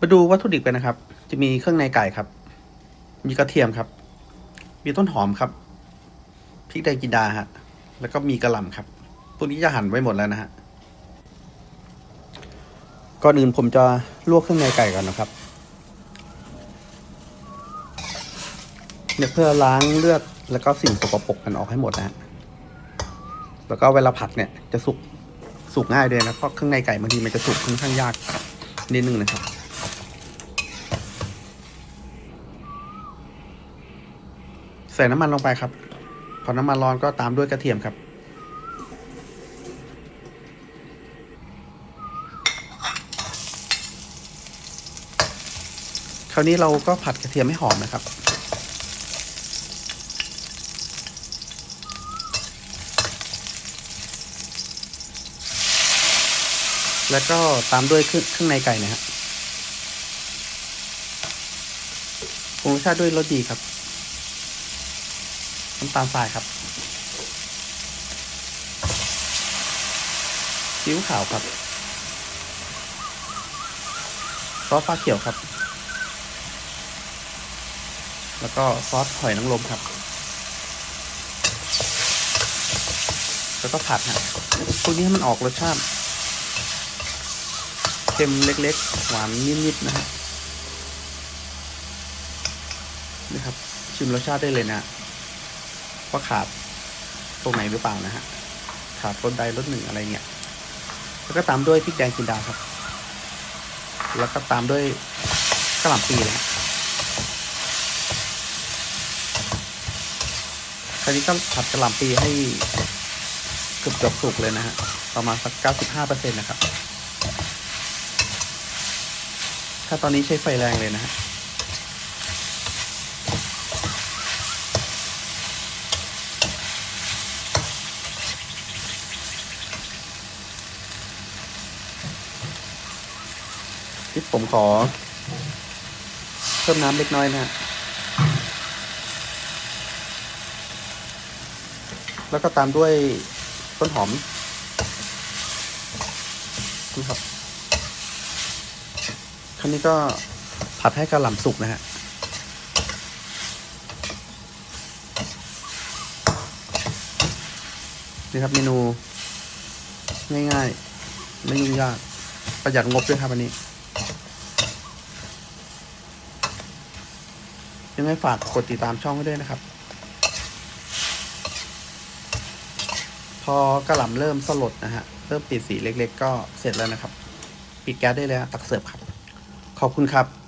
มาดูวัตถุดิบกันนะครับ จะมีเครื่องในไก่ครับ มีกระเทียมครับ มีต้นหอมครับ พริกแดงจินดาฮะ แล้วก็มีกระหล่ำครับ พวกนี้จะหั่นไว้หมดแล้วนะฮะ ก่อนอื่นผมจะลวกเครื่องในไก่ก่อนนะครับ เนี่ยเพื่อล้างเลือดแล้วก็สิ่งสกปรกมันออกให้หมดนะฮะแล้วก็เวลาผัดเนี่ยจะสุกสุกง่ายด้วยนะ เพราะเครื่องในไก่บางทีมันจะสุกค่อนข้างยากนิดนึงนะครับ ใส่น้ำมันลงไปครับ พอน้ำมันร้อนก็ตามด้วยกระเทียมครับ คราวนี้เราก็ผัดกระเทียมให้หอมนะครับแล้วก็ตามด้วยเครื่องในไก่นะฮะปรุงรสชาติด้วยรสดีครับ น้ำตาลทรายครับซีอิ๊วขาวครับซอสฟ้าเขียวครับ แล้วก็ซอสหอยนางรมครับ แล้วก็ผัดฮะพวกนี้ให้มันออกรสชาติเค็มเล็กๆ หวานนิดๆนะฮะนี่ครับ ชิมรสชาติได้เลยนะ ว่าขาดตรงไหนหรือเปล่านะฮะขาดรสใดรสหนึ่งอะไรเงี้ยแล้วก็ตามด้วยพริกแดงจินดาครับ แล้วก็ตามด้วยกระหล่ำปีเลยฮะคราวนี้ก็ผัดกระหล่ำปีให้เกือบเกือบสุกเลยนะฮะ ประมาณสักเก้าสิบห้าเปอร์เซ็นต์นะครับ ถ้าตอนนี้ใช้ไฟแรงเลยนะฮะ ที่ผมขอ เพิ่มน้ำเล็กน้อยนะฮะแล้วก็ตามด้วยต้นหอมนะครับคราวนี้ก็ผัดให้กระหล่ำสุกนะฮะนี่ครับเมนู ง่ายๆ ไม่ยุ่งยาก ประหยัดงบด้วยครับอันนี้ ยังไงฝากกดติดตามช่องไว้ด้วยนะครับ พอกระหล่ำเริ่มสลดนะฮะ เริ่มปิดสีเล็ก ๆ ก็เสร็จแล้วนะครับ ปิดแก๊สได้แล้วตักเสิร์ฟครับ ขอบคุณครับ